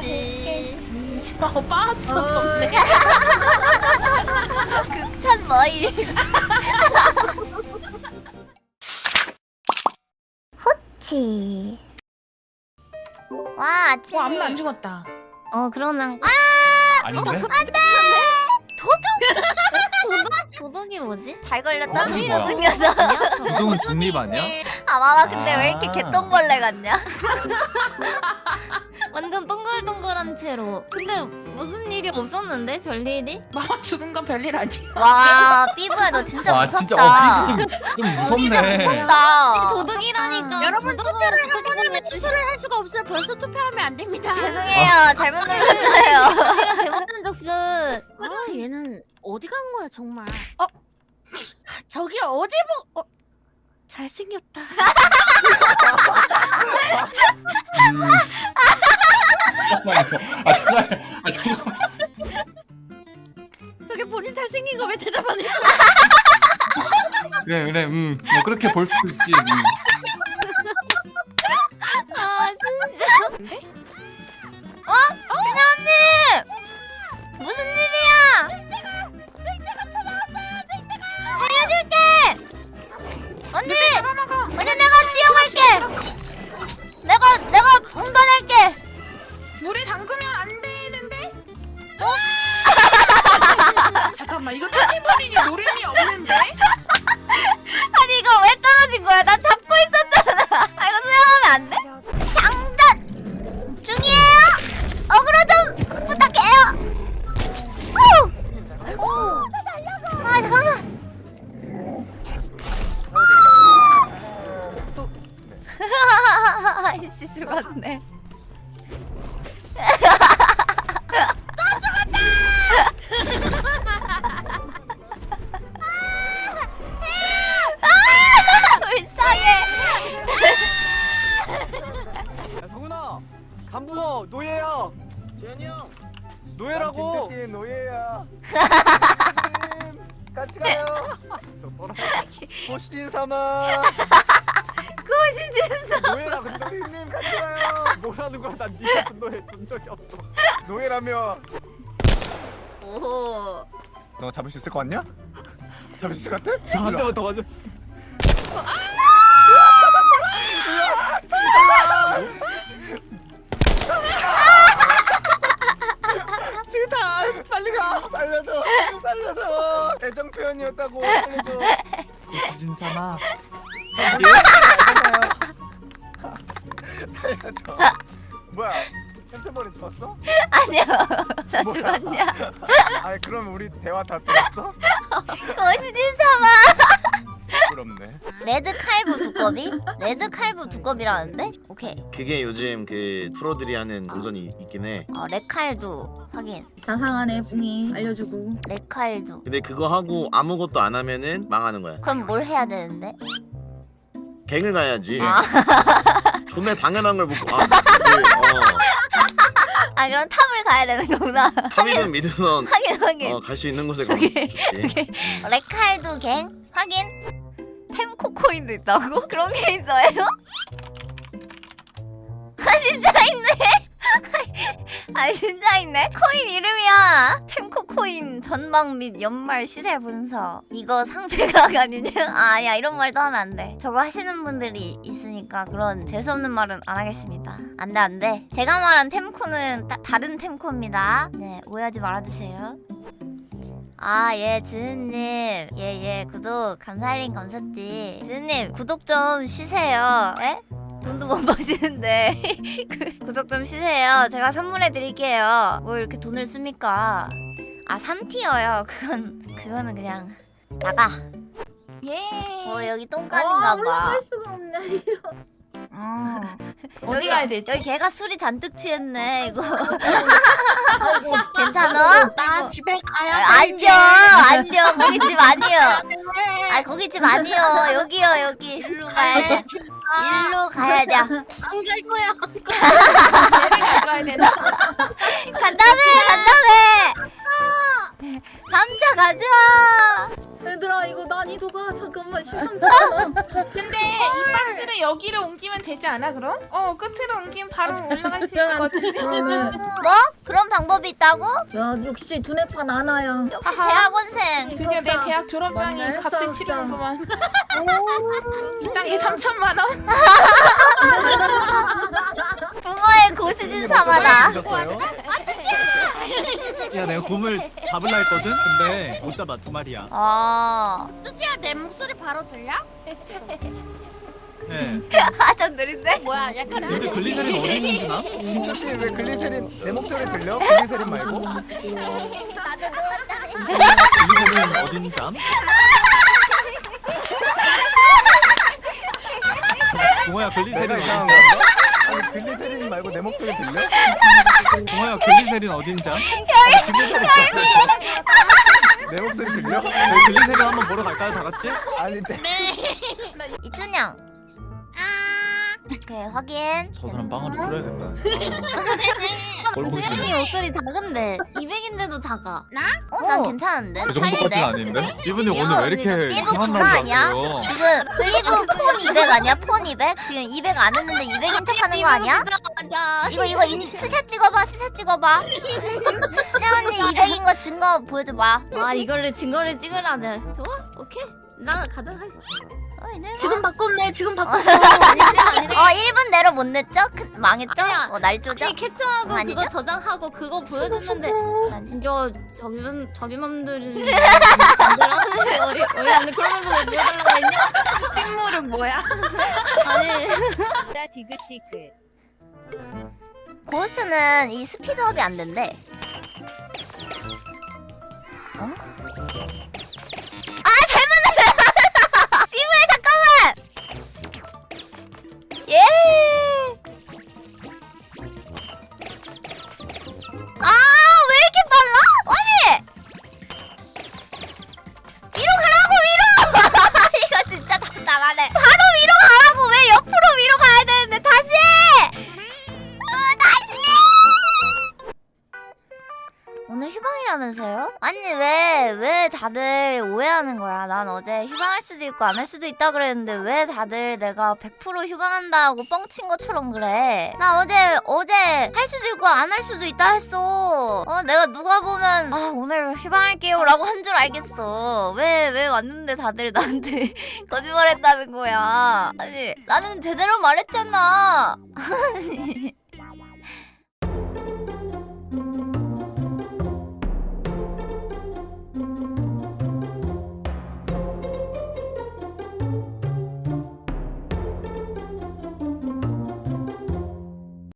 됐겠지. 어 빠았어 좋네. 극찬 머이. 호치. 와 아침이. 어 아무도 안 죽었다. 어 그러면 아 아닌데? 안돼. 도둑. 도둑? 도둑이 뭐지? 잘 걸렸다. 도둑이 이거 뭐야? 중요해서. 이동은 중립 아니야? 아 마마 근데 왜 이렇게 아. 개똥벌레 같냐? 완전 동글동글한 채로. 근데 무슨 일이 없었는데 별일이? 마마 죽은 건 별일 아니야. 와 삐부야 너 진짜 와 무섭다. 진짜 어 좀, 좀 진짜 무섭네. 무섭다. 도둑이라니까. 여러분 도둑은 투표를 한 번이면 보면 투표를 할 수가 없어요. 벌써 투표하면 안 됩니다. 죄송해요. 잘못 눌렀어요. 제가 잘못 눌렀어. 아 얘는 어디 간 거야 정말? 어 저기 어디 보? 어 잘생겼다. 그래 그래. 음. 뭐 그렇게 볼 수도 있지. 음. 아이씨 죽었네. 아! 불쌍해. 야 성훈아 간부어 노예야 재현이 형 노예라고 김태진 노예야 같이 가요 보시진 삼아 고시진서. 노예라 형님 같이 가요. 뭐라는 거야? 난 니가 그 노예 본 적이 없어. 노예라며. 오. 너 잡을 수 있을 것 같냐? 잡을 수 있을 것 같아? 한 대만 더 맞아 지금 다 빨리 가. 살려줘. 살려줘. 애정 표현이었다고. 살려줘. 고수진 삼아 살려줘 뭐야 템템버리 죽었어? 아니요. 나 뭐야? 죽었냐? 아니 그럼 우리 대화 다 들었어? 고시진서마. 부럽네 레드 칼부 두꺼비? 레드 칼부 두꺼비라는데? 오케이. 그게 요즘 그 프로들이 하는 노선이 있긴 해. 어, 레칼도 확인. 자상하네 뿡이 알려주고 레칼도. 근데 그거 하고 아무것도 안 하면은 망하는 거야. 그럼 뭘 해야 되는데? 갱을 가야지. 아, 존나 당연한 걸 보고 아, 그, 아 그럼 탑을 가야 되는 거구나. 어, 탑이든 미드든 확인 확인. 어, 갈 수 있는 곳에 가면 좋지. 레칼도 갱 확인. 템 코코인도 있다고? 그런 게 있어요? 아 진짜 있네. 아 진짜 있네. 코인 이름이야. 템 코 코인 전망 및 연말 시세 분석. 이거 상대가 아니냐? 아, 아야 이런 말도 하면 안 돼. 저거 하시는 분들이 있으니까 그런 재수 없는 말은 안 하겠습니다. 안 돼, 안 돼. 제가 말한 템코는 따, 다른 템코입니다. 네, 오해하지 말아주세요. 아, 예, 지은님. 예, 예, 구독 감사링 감사띠. 지은님, 구독 좀 쉬세요. 에? 돈도 못 버시는데. 그, 구독 좀 쉬세요. 제가 선물해 드릴게요. 뭐 이렇게 돈을 씁니까? 아, 3티어요. 그건, 그거는 그냥, 나가. 예. 어, 여기 와 똥간인가 봐. 올라갈 수가 없네 어. 어디 여기, 가야 되지? 여기 걔가 술이 잔뜩 취했네, 이거. 괜찮아? 나 집에 가야 아, 돼. 안녕, 안녕. 거기 집 아니요. 아, 거기 집 아니요. 여기요, 여기. 일로 가야 돼. 일로 가야 돼. 안갈 거야. 가야 되나? 간다며, 간다며. 3차 가자. 얘들아 얘들아 이거 난이도가 잠깐만 심상치 않아. 근데 이 박스를 여기로 옮기면 되지 않아 그럼? 어 끝으로 옮기면 바로 올라갈 수 있을 것 같은데. 뭐? 그런 방법이 있다고? 야 역시 두뇌판 아나야. 역시 아하. 대학원생. 드디어 내 대학 졸업장이 맞네. 값을 싸움, 치르는구만. 이 땅에 3천만 원. 붕어의 고수진 사마다. 야 내가 곰을 잡을라 했거든? 근데 못 잡아 두 마리야 아, 뚜띠야 내 목소리 바로 들려? 예 아참 느린데? 뭐야 약간 근데 글리세린 어디 있는지 나? 뚜띠 왜 글리세린 내 목소리 들려? 글리세린 말고? 글리세린 어디 있는지 암? 동호야 글리세린 내가 어디 이상한 있는지 건가? 글리세린 말고 내 목소리 들려? 암? 동호야 글리세린 어딘지 암? 내 목소리 들려? 저희 글리세린 한번 보러 갈까요 다 같이? 아니 내 이춘향. 아 오케이, 확인. 저 사람 빵으로 풀어야겠다 수현이 목소리 작은데 200인데도 작아. 나? 어, 난 어. 괜찮은데? 그 정도까지는? 아닌데? 이분이 이거 오늘 왜 이렇게 이상한 말을 아니야? 하세요? 지금 슬리브 폰200 아니야? 폰 200? 지금 200 안 했는데 200인 척 하는 거 아니야? 이거 이거 인, 스샷 찍어봐 스샷 찍어봐 수현 언니 200인 거 증거 보여줘봐 아 이거를 증거를 찍으라네 좋아? 오케이 나 가능해 어, 지금 바꿨네 지금 바꿨어 아닌데 아닌데 어 1분 내로 못 냈죠? 크, 망했죠? 아니야. 어 날조죠? 아니 캡처하고 응, 아니죠? 그거 저장하고 그거 보여줬는데 난 진짜 맘 만들었는데 어디 어디 안에 그러면서 왜 보여달라고 했냐? 땡모르 뭐야? 아니 고스트는 이 스피드업이 안 된대 휴방이라면서요? 아니, 왜, 왜 다들 오해하는 거야? 난 어제 휴방할 수도 있고 안 할 수도 있다 그랬는데, 왜 다들 내가 100% 휴방한다고 뻥친 것처럼 그래? 나 어제, 어제 할 수도 있고 안 할 수도 있다 했어. 어, 내가 누가 보면, 아, 오늘 휴방할게요 라고 한 줄 알겠어. 왜, 왜 왔는데 다들 나한테 거짓말 했다는 거야. 아니, 나는 제대로 말했잖아. 아니,